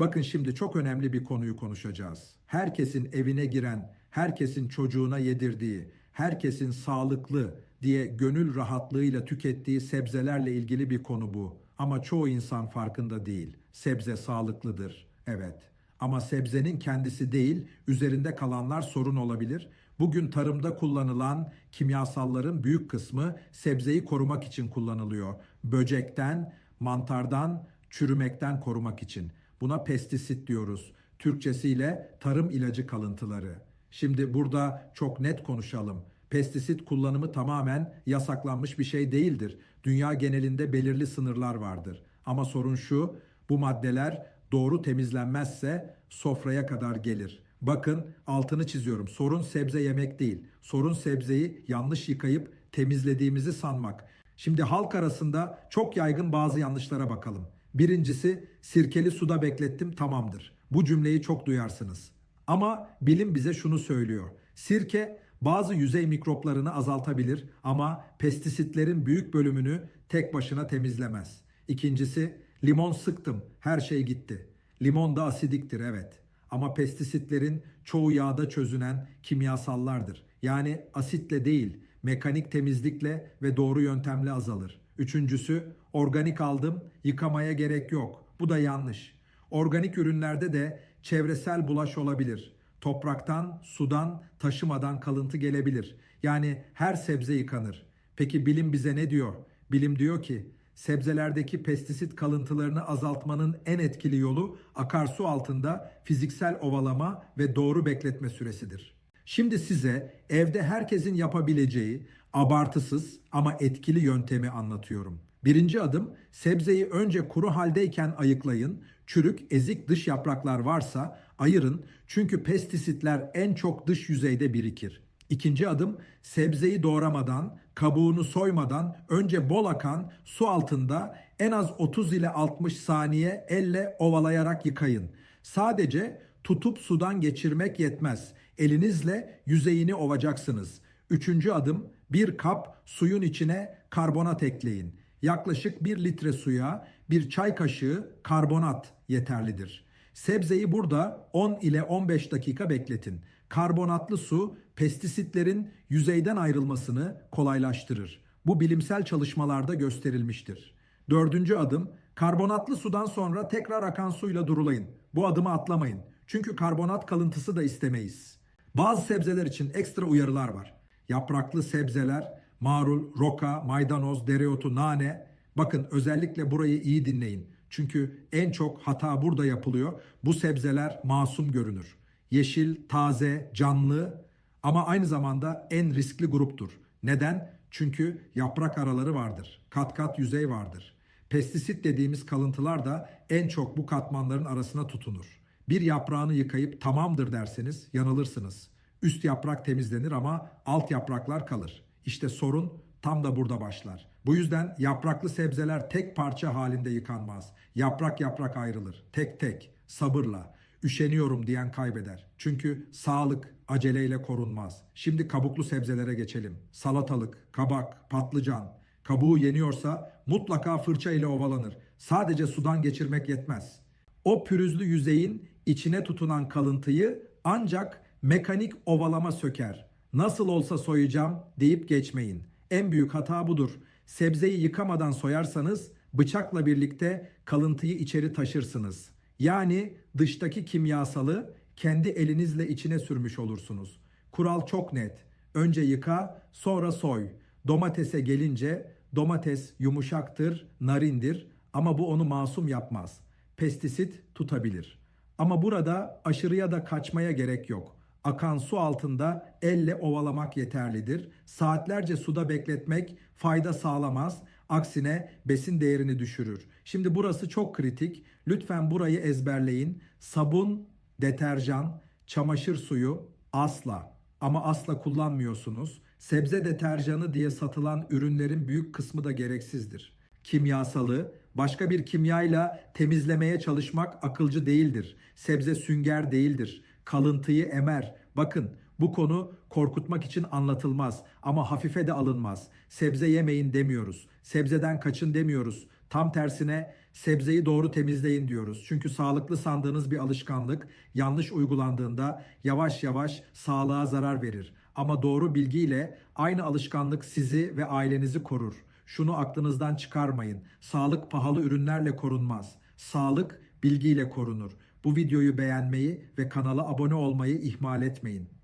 Bakın şimdi çok önemli bir konuyu konuşacağız. Herkesin evine giren, herkesin çocuğuna yedirdiği, herkesin sağlıklı diye gönül rahatlığıyla tükettiği sebzelerle ilgili bir konu bu. Ama çoğu insan farkında değil. Sebze sağlıklıdır. Evet. Ama sebzenin kendisi değil, üzerinde kalanlar sorun olabilir. Bugün tarımda kullanılan kimyasalların büyük kısmı sebzeyi korumak için kullanılıyor. Böcekten, mantardan, çürümekten korumak için. Buna pestisit diyoruz. Türkçesiyle tarım ilacı kalıntıları. Şimdi burada çok net konuşalım. Pestisit kullanımı tamamen yasaklanmış bir şey değildir. Dünya genelinde belirli sınırlar vardır. Ama sorun şu, bu maddeler doğru temizlenmezse sofraya kadar gelir. Bakın altını çiziyorum. Sorun sebze yemek değil. Sorun sebzeyi yanlış yıkayıp temizlediğimizi sanmak. Şimdi halk arasında çok yaygın bazı yanlışlara bakalım. Birincisi sirkeli suda beklettim tamamdır. Bu cümleyi çok duyarsınız. Ama bilim bize şunu söylüyor. Sirke bazı yüzey mikroplarını azaltabilir ama pestisitlerin büyük bölümünü tek başına temizlemez. İkincisi limon sıktım her şey gitti. Limon da asidiktir evet. Ama pestisitlerin çoğu yağda çözünen kimyasallardır. Yani asitle değil, mekanik temizlikle ve doğru yöntemle azalır. Üçüncüsü, organik aldım, yıkamaya gerek yok. Bu da yanlış. Organik ürünlerde de çevresel bulaş olabilir. Topraktan, sudan, taşımadan kalıntı gelebilir. Yani her sebze yıkanır. Peki bilim bize ne diyor? Bilim diyor ki sebzelerdeki pestisit kalıntılarını azaltmanın en etkili yolu akarsu altında fiziksel ovalama ve doğru bekletme süresidir. Şimdi size evde herkesin yapabileceği abartısız ama etkili yöntemi anlatıyorum. Birinci adım sebzeyi önce kuru haldeyken ayıklayın. Çürük, ezik dış yapraklar varsa ayırın çünkü pestisitler en çok dış yüzeyde birikir. İkinci adım sebzeyi doğramadan, kabuğunu soymadan önce bol akan su altında en az 30 ile 60 saniye elle ovalayarak yıkayın. Sadece tutup sudan geçirmek yetmez. Elinizle yüzeyini ovacaksınız. Üçüncü adım bir kap suyun içine karbonat ekleyin. Yaklaşık 1 litre suya bir çay kaşığı karbonat yeterlidir. Sebzeyi burada 10 ile 15 dakika bekletin. Karbonatlı su pestisitlerin yüzeyden ayrılmasını kolaylaştırır. Bu bilimsel çalışmalarda gösterilmiştir. Dördüncü adım karbonatlı sudan sonra tekrar akan suyla durulayın. Bu adımı atlamayın. Çünkü karbonat kalıntısı da istemeyiz. Bazı sebzeler için ekstra uyarılar var. Yapraklı sebzeler, marul, roka, maydanoz, dereotu, nane. Bakın özellikle burayı iyi dinleyin. Çünkü en çok hata burada yapılıyor. Bu sebzeler masum görünür. Yeşil, taze, canlı ama aynı zamanda en riskli gruptur. Neden? Çünkü yaprak araları vardır. Kat kat yüzey vardır. Pestisit dediğimiz kalıntılar da en çok bu katmanların arasına tutunur. Bir yaprağını yıkayıp tamamdır derseniz yanılırsınız. Üst yaprak temizlenir ama alt yapraklar kalır. İşte sorun tam da burada başlar. Bu yüzden yapraklı sebzeler tek parça halinde yıkanmaz. Yaprak yaprak ayrılır. Tek tek, sabırla. Üşeniyorum diyen kaybeder. Çünkü sağlık aceleyle korunmaz. Şimdi kabuklu sebzelere geçelim. Salatalık, kabak, patlıcan. Kabuğu yeniyorsa mutlaka fırça ile ovalanır. Sadece sudan geçirmek yetmez. O pürüzlü yüzeyin içine tutunan kalıntıyı ancak mekanik ovalama söker. Nasıl olsa soyacağım deyip geçmeyin. En büyük hata budur. Sebzeyi yıkamadan soyarsanız bıçakla birlikte kalıntıyı içeri taşırsınız. Yani dıştaki kimyasalı kendi elinizle içine sürmüş olursunuz. Kural çok net. Önce yıka, sonra soy. Domatese gelince domates yumuşaktır, narindir ama bu onu masum yapmaz. Pestisit tutabilir. Ama burada aşırıya da kaçmaya gerek yok. Akan su altında elle ovalamak yeterlidir. Saatlerce suda bekletmek fayda sağlamaz. Aksine besin değerini düşürür. Şimdi burası çok kritik. Lütfen burayı ezberleyin. Sabun, deterjan, çamaşır suyu asla ama asla kullanmıyorsunuz. Sebze deterjanı diye satılan ürünlerin büyük kısmı da gereksizdir. Kimyasalı, başka bir kimyayla temizlemeye çalışmak akılcı değildir. Sebze sünger değildir. Kalıntıyı emer. Bakın bu konu korkutmak için anlatılmaz ama hafife de alınmaz. Sebze yemeyin demiyoruz. Sebzeden kaçın demiyoruz. Tam tersine sebzeyi doğru temizleyin diyoruz. Çünkü sağlıklı sandığınız bir alışkanlık yanlış uygulandığında yavaş yavaş sağlığa zarar verir. Ama doğru bilgiyle aynı alışkanlık sizi ve ailenizi korur. Şunu aklınızdan çıkarmayın. Sağlık pahalı ürünlerle korunmaz. Sağlık bilgiyle korunur. Bu videoyu beğenmeyi ve kanala abone olmayı ihmal etmeyin.